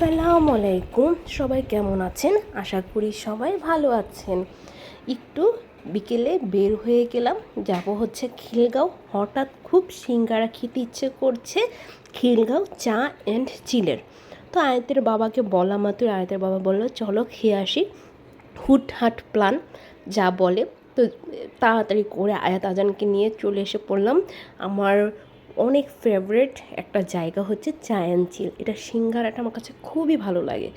আসসালামু আলাইকুম সবাই কেমন আছেন? আশা করি সবাই ভালো আছেন। একটু বিকেলে বের হয়ে গেলাম। যাব হচ্ছে খিলগাঁও। হঠাৎ খুব সিঙ্গারা খেতে ইচ্ছে করছে। খিলগাঁও চা অ্যান্ড চিলের। তো আয়তের বাবাকে বলা মাত্র আয়তের বাবা বলল, চলো খেয়ে আসি। হুটহাট প্ল্যান, যা বলে। তো তাড়াতাড়ি করে আয়াত আজানকে নিয়ে চলে এসে পড়লাম। আমার অনেক ফেভারেট একটা জায়গা হচ্ছে চায়ন চিল এটা সিঙ্গারাটা আমার কাছে খুবই ভালো লাগে।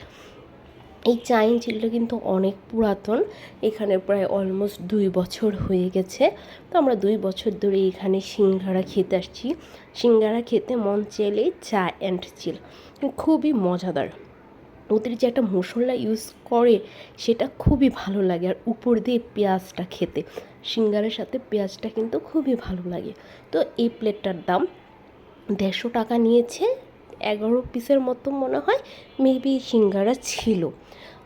এই চাইন চিলটা কিন্তু অনেক পুরাতন, এখানে প্রায় অলমোস্ট দুই বছর হয়ে গেছে। তো আমরা দুই বছর ধরে এখানে সিঙ্গারা খেতে আসছি। সিঙ্গারা খেতে মন চাইলেই চা অ্যান্ড চিল খুবই মজাদার। ওদের যে একটা মশলা ইউজ করে, সেটা খুবই ভালো লাগে। আর উপর দিয়ে পেঁয়াজটা খেতে, সিঙ্গারের সাথে পেঁয়াজটা কিন্তু খুবই ভালো লাগে। তো এই প্লেটটার দাম দেড়শো টাকা নিয়েছে, এগারো পিসের মতো মনে হয় মেবি সিঙ্গারা ছিল।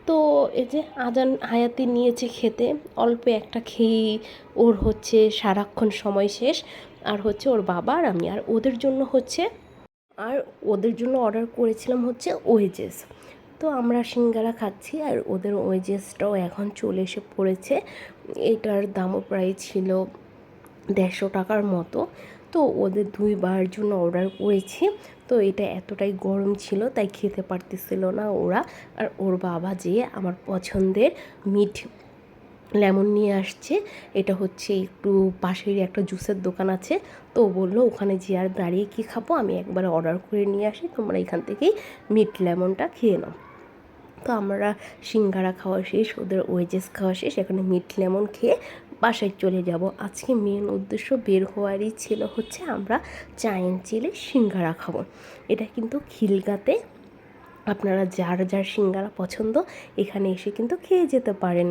তো এই যে আজান হায়াতি নিয়েছে খেতে, অল্প একটা খেয়েই ওর হচ্ছে সারাক্ষণ সময় শেষ। আর হচ্ছে ওর বাবা আর আমি, আর ওদের জন্য হচ্ছে, আর ওদের জন্য অর্ডার করেছিলাম হচ্ছে ওয়েজেস তো আমরা সিঙ্গারা খাচ্ছি আর ওদের ওয়েজেসটাও এখন চলে এসে পড়েছে। এটার দামও প্রায় ছিল দেড়শো টাকার মতো। তো ওদের দুইবার জন্য অর্ডার করেছি। তো এটা এতটাই গরম ছিল, তাই খেতে পারতেছিল না ওরা। আর ওর বাবা যেয়ে আমার পছন্দের মিট লেমন নিয়ে আসছে, এটা হচ্ছে একটু পাশেরই একটা জুসের দোকান আছে। তো বলল, ওখানে যে আর দাঁড়িয়ে কী খাব? আমি একবার অর্ডার করে নিয়ে আসি, তোমরা এখান থেকেই মিট লেমনটা খেয়ে নাও। তো আমরা সিঙ্গারা খাওয়া শেষ, ওদের ওয়েজেস খাওয়া শেষ, এখানে মিট লেমন খেয়ে বাসায় চলে যাব। আজকে মেন উদ্দেশ্য বের হওয়ারই ছিল হচ্ছে আমরা চাইন চিলে সিঙ্গারা খাব। এটা কিন্তু খিলগাতে আপনারা যার যার সিঙ্গারা পছন্দ, এখানে এসে কিন্তু খেয়ে যেতে পারেন।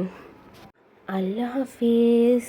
আল্লাহ হাফিজ।